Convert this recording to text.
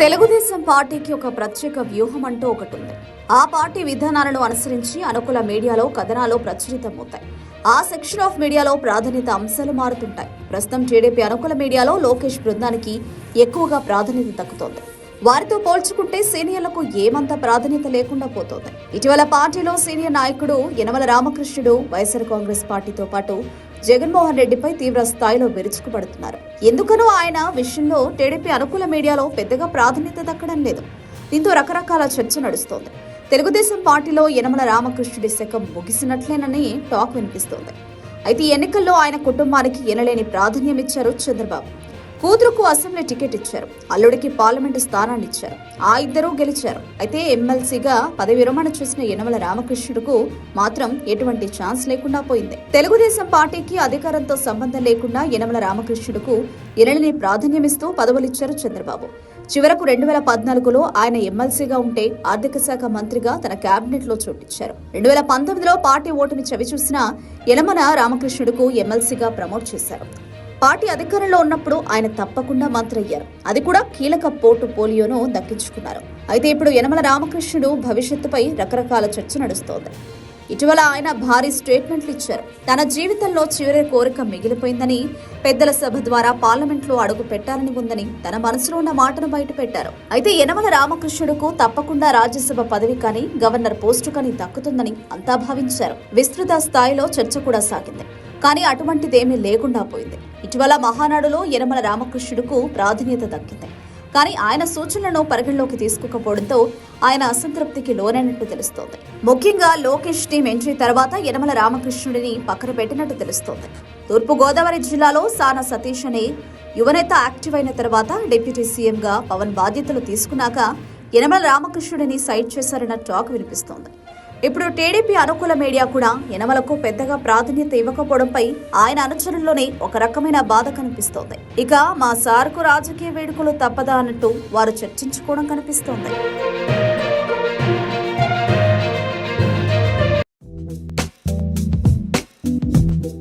తెలుగుదేశం పార్టీకి ఒక ప్రత్యేక వ్యూహం అంటూ ఒకటి ఉంది ఆ పార్టీ విధానాలను అనుసరించి అనుకూల మీడియాలో కథనాలు ప్రచురితమవుతాయి. ఆ సెక్షన్ ఆఫ్ మీడియాలో ప్రాధాన్యత అంశాలు మారుతుంటాయి. ప్రస్తుతం టీడీపీ అనుకూల మీడియాలో లోకేష్ బృందానికి ఎక్కువగా ప్రాధాన్యత దక్కుతోంది. వారితో పోల్చుకుంటే సీనియర్లకు ఏమంత ప్రాధాన్యత లేకుండా పోతోంది. ఇటీవల పార్టీలో సీనియర్ నాయకుడు యనమల రామకృష్ణుడు వైఎస్ఆర్ కాంగ్రెస్ పార్టీతో పాటు జగన్మోహన్ రెడ్డిపై తీవ్ర స్థాయిలో విరుచుకుపడుతున్నారు. ఎందుకనో ఆయన విషయంలో టీడీపీ అనుకూల మీడియాలో పెద్దగా ప్రాధాన్యత దక్కడం లేదు. దీంతో రకరకాల చర్చ నడుస్తోంది. తెలుగుదేశం పార్టీలో యనమల రామకృష్ణుడి శకం ముగిసినట్లేనని టాక్ వినిపిస్తోంది. అయితే ఎన్నికల్లో ఆయన కుటుంబానికి ఎనలేని ప్రాధాన్యం ఇచ్చారు చంద్రబాబు. కూతురుకు అసెంబ్లీ టికెట్ ఇచ్చారు. అల్లుడికి పార్లమెంటు స్థానాన్ని ఇచ్చారు ఆ ఇద్దరూ గెలిచారు. అయితే ఎమ్మెల్సీగా పదవి విరమణ చేసిన యనమల రామకృష్ణుడుకు మాత్రం ఎటువంటి ఛాన్స్ లేకుండా పోయింది. తెలుగుదేశం పార్టీకి అధికారంతో సంబంధం లేకుండా యనమల రామకృష్ణుడుకు ఎనలిని ప్రాధాన్యమిస్తూ పదవులిచ్చారు చంద్రబాబు. చివరకు రెండు వేల పద్నాలుగులో ఆయన ఎమ్మెల్సీగా ఉంటే ఆర్థిక శాఖ మంత్రిగా తన కేబినెట్లో చోటిచ్చారు. రెండు వేల పంతొమ్మిదిలో పార్టీ ఓటమి చవిచూసిన యనమల రామకృష్ణుడుకు ఎమ్మెల్సీగా ప్రమోట్ చేశారు. పార్టీ అధికారంలో ఉన్నప్పుడు ఆయన తప్పకుండా మంత్రి అయ్యారు అది కూడా కీలక పోటు పోలియోను దక్కించుకున్నారు. అయితే ఇప్పుడు యనమల రామకృష్ణుడు భవిష్యత్తుపై రకరకాల చర్చ నడుస్తోంది. ఇటీవల ఆయన భారీ స్టేట్మెంట్లు ఇచ్చారు. తన జీవితంలో చివరి కోరిక మిగిలిపోయిందని పెద్దల సభ ద్వారా పార్లమెంట్లో అడుగు పెట్టాలని ఉందని తన మనసులో ఉన్న మాటను బయట పెట్టారు అయితే యనమల రామకృష్ణుడుకు తప్పకుండా రాజ్యసభ పదవి కానీ గవర్నర్ పోస్టు కానీ దక్కుతుందని అంతా భావించారు. విస్తృత స్థాయిలో చర్చ కూడా సాగింది. కానీ అటువంటిదేమీ లేకుండా పోయింది. ఇటీవల మహానాడులో యనమల రామకృష్ణుడుకు ప్రాధాన్యత దక్కింది. కానీ ఆయన సూచనలను పరిగణలోకి తీసుకోకపోవడంతో ఆయన అసంతృప్తికి లోనైనట్టు తెలుస్తోంది. ముఖ్యంగా లోకేష్ టీం ఎంట్రీ తర్వాత యనమల రామకృష్ణుడిని పక్కన పెట్టినట్టు తెలుస్తోంది. తూర్పు గోదావరి జిల్లాలో సానా సతీష్ అనే యువనేత యాక్టివ్ అయిన తర్వాత డిప్యూటీ సీఎంగా పవన్ బాధ్యతలు తీసుకున్నాక యనమల రామకృష్ణుడిని సైడ్ చేశారన్న టాక్ వినిపిస్తోంది. ఇప్పుడు టీడీపీ అనుకూల మీడియా కూడా యనమలకు పెద్దగా ప్రాధాన్యత ఇవ్వకపోవడంపై ఆయన అనుచరుల్లోనే ఒక రకమైన బాధ కనిపిస్తోంది. ఇక మా సార్కు రాజకీయ వేడుకలు తప్పదా అన్నట్టు వారు చర్చించుకోవడం కనిపిస్తోంది.